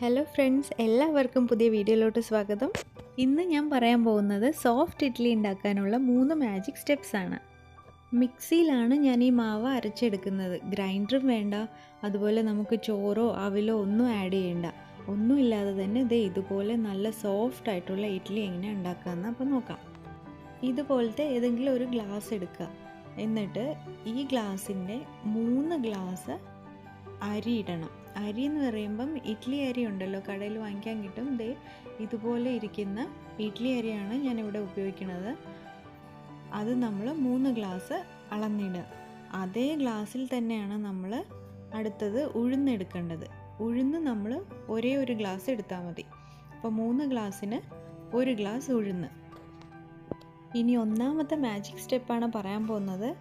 Hello friends എല്ലാവർക്കും പുതിയ വീഡിയോയിലോട്ട് സ്വാഗതം. ഇന്ന് ഞാൻ പറയാൻ പോകുന്നത് സോഫ്റ്റ് ഇഡ്ഡലി ഉണ്ടാക്കാനുള്ള മൂന്ന് മാജിക് സ്റ്റെപ്സ് ആണ്. മിക്സിയിലാണ് ഞാൻ ഈ മാവ് അരച്ചെടുക്കുന്നത്. ഗ്രൈൻഡറും വേണ്ട അതുപോലെ നമുക്ക് ചോറോ അവിലോ ഒന്നും ആഡ് ചെയ്യണ്ട. ഒന്നുമില്ലാതെ തന്നെ ഇത് ഇതുപോലെ നല്ല സോഫ്റ്റ് ആയിട്ടുള്ള ഇഡ്ഡലി എങ്ങനെ ഉണ്ടാക്കാമെന്ന് അപ്പോൾ നോക്കാം. ഇതുപോലത്തെ ഏതെങ്കിലും ഒരു ഗ്ലാസ് എടുക്കുക. എന്നിട്ട് ഈ ഗ്ലാസിന്റെ മൂന്ന് ഗ്ലാസ് അരി ഇടണം. അരി എന്ന് പറയുമ്പം ഇഡ്ഡലി അരി ഉണ്ടല്ലോ കടയിൽ വാങ്ങിക്കാൻ കിട്ടും. ദേ ഇതുപോലെ ഇരിക്കുന്ന ഇഡ്ഡലി അരിയാണ് ഞാനിവിടെ ഉപയോഗിക്കുന്നത്. അത് നമ്മൾ മൂന്ന് ഗ്ലാസ് അളന്നിടുക. അതേ ഗ്ലാസ്സിൽ തന്നെയാണ് നമ്മൾ അടുത്തത് ഉഴുന്നെടുക്കേണ്ടത്. ഉഴുന്ന് നമ്മൾ ഒരേ ഒരു ഗ്ലാസ് എടുത്താൽ മതി. അപ്പോൾ മൂന്ന് ഗ്ലാസ്സിന് ഒരു ഗ്ലാസ് ഉഴുന്ന്. ഇനി ഒന്നാമത്തെ മാജിക് സ്റ്റെപ്പാണ് പറയാൻ പോകുന്നത്.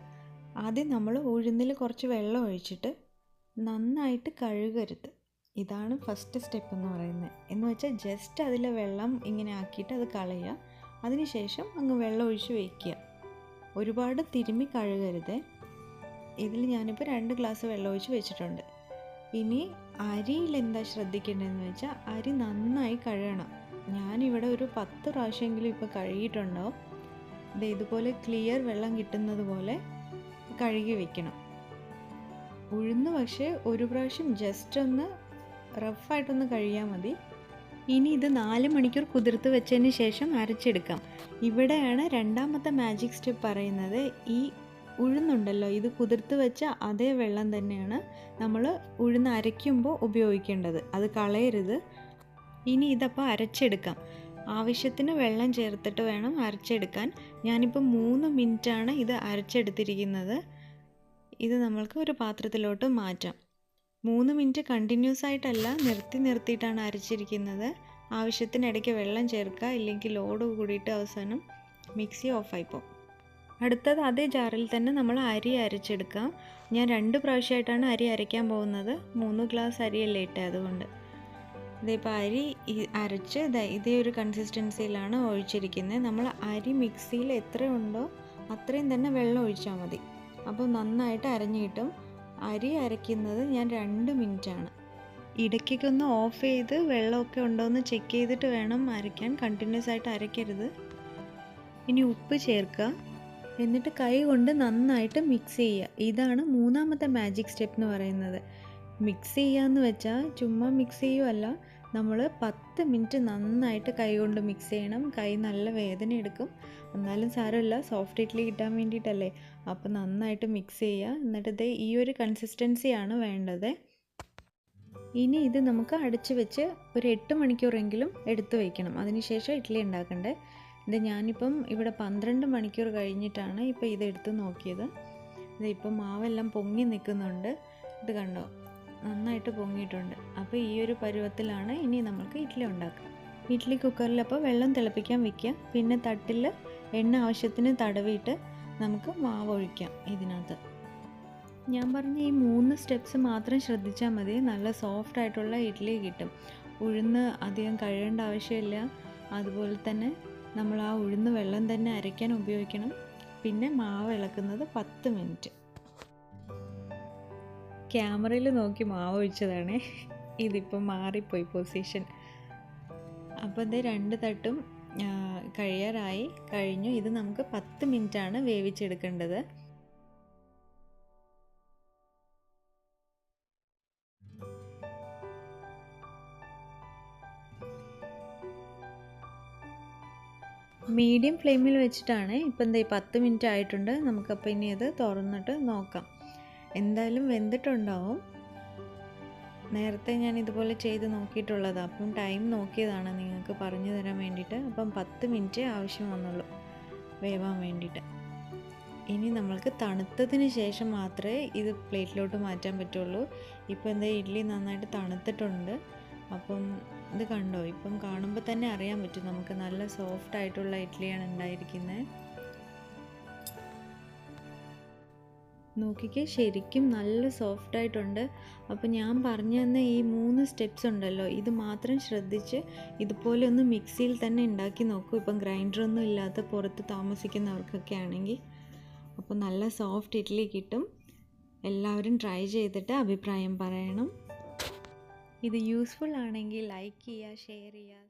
ആദ്യം നമ്മൾ ഉഴുന്നിൽ കുറച്ച് വെള്ളം ഒഴിച്ചിട്ട് നന്നായിട്ട് കഴുകരുത്. ഇതാണ് ഫസ്റ്റ് സ്റ്റെപ്പ് എന്ന് പറയുന്നത്. എന്ന് വെച്ചാൽ ജസ്റ്റ് അതിലെ വെള്ളം ഇങ്ങനെ ആക്കിയിട്ട് അത് കളയുക. അതിനുശേഷം അങ്ങ് വെള്ളം ഒഴിച്ച് വയ്ക്കുക ഒരുപാട് തിരുമ്മി കഴുകരുത്. ഇതിൽ ഞാനിപ്പോൾ രണ്ട് ഗ്ലാസ് വെള്ളം ഒഴിച്ച് വെച്ചിട്ടുണ്ട്. ഇനി അരിയിൽ എന്താ ശ്രദ്ധിക്കേണ്ടതെന്ന് വെച്ചാൽ അരി നന്നായി കഴുകണം. ഞാനിവിടെ ഒരു പത്ത് പ്രാവശ്യമെങ്കിലും ഇപ്പോൾ കഴുകിയിട്ടുണ്ടാവും ഇത് ഇതുപോലെ ക്ലിയർ വെള്ളം കിട്ടുന്നത് പോലെ കഴുകി വെക്കണം. ഉഴുന്ന് പക്ഷേ ഒരു പ്രാവശ്യം ജസ്റ്റ് ഒന്ന് റഫായിട്ടൊന്ന് കഴിയാൽ മതി. ഇനി ഇത് നാല് മണിക്കൂർ കുതിർത്ത് വെച്ചതിന് ശേഷം അരച്ചെടുക്കാം. ഇവിടെയാണ് രണ്ടാമത്തെ മാജിക് സ്റ്റെപ്പ് പറയുന്നത്. ഈ ഉഴുന്നുണ്ടല്ലോ ഇത് കുതിർത്ത് വെച്ച അതേ വെള്ളം തന്നെയാണ് നമ്മൾ ഉഴുന്ന് അരയ്ക്കുമ്പോൾ ഉപയോഗിക്കേണ്ടത്. അത് കളയരുത്. ഇനി ഇതപ്പോൾ അരച്ചെടുക്കാം. ആവശ്യത്തിന് വെള്ളം ചേർത്തിട്ട് വേണം അരച്ചെടുക്കാൻ. ഞാനിപ്പോൾ മൂന്ന് മിനിറ്റാണ് ഇത് അരച്ചെടുത്തിരിക്കുന്നത്. ഇത് നമ്മൾക്ക് ഒരു പാത്രത്തിലോട്ട് മാറ്റാം. മൂന്ന് മിനിറ്റ് കണ്ടിന്യൂസ് ആയിട്ടല്ല നിർത്തി നിർത്തിയിട്ടാണ് അരച്ചിരിക്കുന്നത്. ആവശ്യത്തിനിടയ്ക്ക് വെള്ളം ചേർക്കുക ഇല്ലെങ്കിൽ ലോഡ് കൂടിയിട്ട് അവസാനം മിക്സി ഓഫായി പോകും അടുത്തത് അതേ ജാറിൽ തന്നെ നമ്മൾ അരി അരച്ചെടുക്കാം. ഞാൻ രണ്ട് പ്രാവശ്യമായിട്ടാണ് അരി അരയ്ക്കാൻ പോകുന്നത്. മൂന്ന് ഗ്ലാസ് അരിയല്ലേ ഇട്ടേ അതുകൊണ്ട്. ഇതിപ്പോൾ അരി അരച്ച് ഇതേ ഒരു കൺസിസ്റ്റൻസിയിലാണ് ഒഴിച്ചിരിക്കുന്നത്. നമ്മൾ അരി മിക്സിയിൽ എത്ര ഉണ്ടോ അത്രയും തന്നെ വെള്ളം ഒഴിച്ചാൽ മതി. അപ്പോൾ നന്നായിട്ട് അരഞ്ഞു കിട്ടും. അരി അരയ്ക്കുന്നത് ഞാൻ രണ്ട് മിനിറ്റാണ്. ഇടയ്ക്കൊക്കെ ഒന്ന് ഓഫ് ചെയ്ത് വെള്ളമൊക്കെ ഉണ്ടോ എന്ന് ചെക്ക് ചെയ്തിട്ട് വേണം അരയ്ക്കാൻ. കണ്ടിന്യൂസ് ആയിട്ട് അരയ്ക്കരുത്. ഇനി ഉപ്പ് ചേർക്കുക. എന്നിട്ട് കൈ കൊണ്ട് നന്നായിട്ട് മിക്സ് ചെയ്യുക. ഇതാണ് മൂന്നാമത്തെ മാജിക് സ്റ്റെപ്പ് എന്ന് പറയുന്നത്. മിക്സ് ചെയ്യുക എന്ന് വെച്ചാൽ ചുമ്മാ മിക്സ് ചെയ്യുമല്ല നമ്മൾ പത്ത് മിനിറ്റ് നന്നായിട്ട് കൈ കൊണ്ട് മിക്സ് ചെയ്യണം. കൈ നല്ല വേദന എടുക്കും. എന്നാലും സാരമില്ല. സോഫ്റ്റ് ഇഡ്ഡലി കിട്ടാൻ വേണ്ടിയിട്ടല്ലേ. അപ്പോൾ നന്നായിട്ട് മിക്സ് ചെയ്യുക എന്നിട്ട് ഇത് ഈ ഒരു കൺസിസ്റ്റൻസിയാണ് വേണ്ടത്. ഇനി ഇത് നമുക്ക് അടച്ചു വെച്ച് ഒരു എട്ട് മണിക്കൂറെങ്കിലും എടുത്ത് വയ്ക്കണം അതിനുശേഷം ഇഡ്ഡലി ഉണ്ടാക്കണ്ടേ. ഇത് ഞാനിപ്പം ഇവിടെ പന്ത്രണ്ട് മണിക്കൂർ കഴിഞ്ഞിട്ടാണ് ഇപ്പോൾ ഇത് എടുത്ത് നോക്കിയത്. ഇത് മാവെല്ലാം പൊങ്ങി നിൽക്കുന്നുണ്ട്. ഇത് കണ്ടോ? നന്നായിട്ട് പൊങ്ങിയിട്ടുണ്ട്. അപ്പോൾ ഈ ഒരു പരുവത്തിലാണ് ഇനി നമുക്ക് ഇഡ്ഡലി ഉണ്ടാക്കുക ഇഡ്ഡലി കുക്കറിൽ അപ്പോൾ വെള്ളം തിളപ്പിക്കാൻ വെക്കുക. പിന്നെ തട്ടിൽ എണ്ണ ആവശ്യത്തിന് തടവിയിട്ട് നമുക്ക് മാവ് ഒഴിക്കാം ഇതിനകത്ത്. ഞാൻ പറഞ്ഞ ഈ മൂന്ന് സ്റ്റെപ്സ് മാത്രം ശ്രദ്ധിച്ചാൽ മതി. നല്ല സോഫ്റ്റ് ആയിട്ടുള്ള ഇഡ്ഡലി കിട്ടും. ഉഴുന്ന് അധികം കഴുകേണ്ട ആവശ്യമില്ല. അതുപോലെ തന്നെ നമ്മൾ ആ ഉഴുന്ന് വെള്ളം തന്നെ അരയ്ക്കാൻ ഉപയോഗിക്കണം. പിന്നെ മാവ് ഇളക്കുന്നത് പത്ത് മിനിറ്റ് ക്യാമറയിൽ നോക്കി മാവ് ഒഴിച്ചതാണേ. ഇതിപ്പോൾ മാറിപ്പോയി പൊസിഷൻ. അപ്പോൾ ഇത് രണ്ട് തട്ടും കഴിയാറായി. കഴിഞ്ഞു. ഇത് നമുക്ക് പത്ത് മിനിറ്റാണ് വേവിച്ചെടുക്കേണ്ടത്. മീഡിയം ഫ്ലെയിമിൽ വെച്ചിട്ടാണ് ഇപ്പം എന്താ പത്ത് മിനിറ്റ് ആയിട്ടുണ്ട് നമുക്കപ്പോൾ ഇനി അത് തുറന്നിട്ട് നോക്കാം. എന്തായാലും വെന്തിട്ടുണ്ടാവും. നേരത്തെ ഞാൻ ഇതുപോലെ ചെയ്ത് നോക്കിയിട്ടുള്ളത്. അപ്പം ടൈം നോക്കിയതാണ് നിങ്ങൾക്ക് പറഞ്ഞു തരാൻ വേണ്ടിയിട്ട്. അപ്പം പത്ത് മിനിറ്റ് ആവശ്യം വന്നുള്ളൂ വേവാൻ വേണ്ടിയിട്ട്. ഇനി നമ്മൾക്ക് തണുത്തതിന് ശേഷം മാത്രമേ ഇത് പ്ലേറ്റിലോട്ട് മാറ്റാൻ പറ്റുള്ളൂ. ഇപ്പോൾ എന്താ ഇഡ്ഡലി നന്നായിട്ട് തണുത്തിട്ടുണ്ട്. അപ്പം ഇത് കണ്ടോ? ഇപ്പം കാണുമ്പോൾ തന്നെ അറിയാൻ പറ്റും നമുക്ക് നല്ല സോഫ്റ്റ് ആയിട്ടുള്ള ഇഡ്ഡലിയാണ് ഉണ്ടായിരിക്കുന്നത്. നോക്കിക്കേ ശരിക്കും നല്ല സോഫ്റ്റ് ആയിട്ടുണ്ട്. അപ്പോൾ ഞാൻ പറഞ്ഞു തന്ന ഈ മൂന്ന് സ്റ്റെപ്സ് ഉണ്ടല്ലോ ഇത് മാത്രം ശ്രദ്ധിച്ച് ഇതുപോലെ ഒന്ന് മിക്സിയിൽ തന്നെ ഉണ്ടാക്കി നോക്കൂ. ഇപ്പം ഗ്രൈൻഡറൊന്നും ഇല്ലാത്ത പുറത്ത് താമസിക്കുന്നവർക്കൊക്കെ ആണെങ്കിൽ. അപ്പോൾ നല്ല സോഫ്റ്റ് ഇഡ്ഡലി കിട്ടും. എല്ലാവരും ട്രൈ ചെയ്തിട്ട് അഭിപ്രായം പറയണം. ഇത് യൂസ്ഫുൾ ആണെങ്കിൽ ലൈക്ക് ചെയ്യുക ഷെയർ ചെയ്യുക